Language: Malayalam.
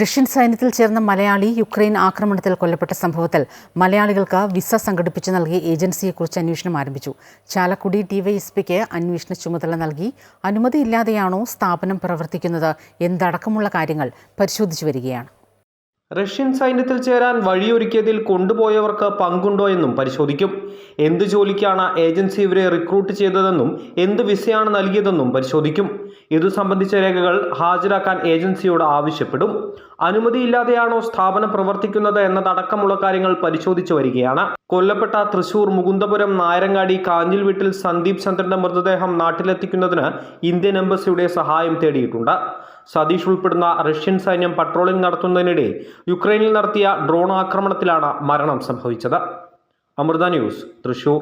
റഷ്യൻ സൈന്യത്തിൽ ചേർന്ന മലയാളി യുക്രൈൻ ആക്രമണത്തിൽ കൊല്ലപ്പെട്ട സംഭവത്തിൽ മലയാളികൾക്ക് വിസ സംഘടിപ്പിച്ച് നൽകിയ ഏജൻസിയെക്കുറിച്ച് അന്വേഷണം ആരംഭിച്ചു. ചാലക്കുടി ഡിവൈഎസ്പിക്ക് അന്വേഷണ ചുമതല നൽകി അനുമതിയില്ലാതെയാണോ സ്ഥാപനം പ്രവർത്തിക്കുന്നത്? എന്തടക്കമുള്ള കാര്യങ്ങൾ പരിശോധിച്ചു വരികയാണ്. റഷ്യൻ സൈന്യത്തിൽ ചേരാൻ വഴിയൊരുക്കിയതിൽ കൊണ്ടുപോയവർക്ക് പങ്കുണ്ടോ എന്നും പരിശോധിക്കും. എന്ത് ജോലിക്കാണ് ഏജൻസി ഇവരെ റിക്രൂട്ട് ചെയ്തതെന്നും എന്ത് വിസയാണ് നൽകിയതെന്നും പരിശോധിക്കും. ഇതു സംബന്ധിച്ച രേഖകൾ ഹാജരാക്കാൻ ഏജൻസിയോട് ആവശ്യപ്പെടും. അനുമതിയില്ലാതെയാണോ സ്ഥാപനം പ്രവർത്തിക്കുന്നത് എന്നതടക്കമുള്ള കാര്യങ്ങൾ പരിശോധിച്ചു വരികയാണ്. കൊല്ലപ്പെട്ട തൃശൂർ മുകുന്ദപുരം നായരങ്ങാടി കാഞ്ഞിൽ വീട്ടിൽ സന്ദീപ് ചന്ദ്രന്റെ മൃതദേഹം നാട്ടിലെത്തിക്കുന്നതിന് ഇന്ത്യൻ എംബസിയുടെ സഹായം തേടിയിട്ടുണ്ട്. സതീഷ് ഉൾപ്പെടുന്ന റഷ്യൻ സൈന്യം പട്രോളിംഗ് നടത്തുന്നതിനിടെ യുക്രൈനിൽ നടത്തിയ ഡ്രോൺ ആക്രമണത്തിലാണ് മരണം സംഭവിച്ചത്. അമൃത ന്യൂസ് തൃശൂർ.